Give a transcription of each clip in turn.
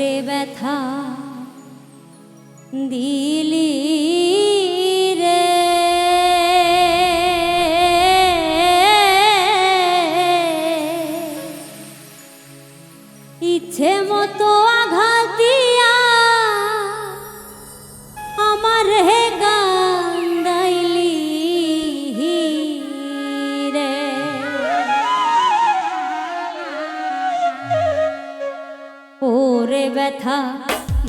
ওরে ব্যথা দিলি রে। ইচ্ছে মতো আঘাত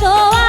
走啊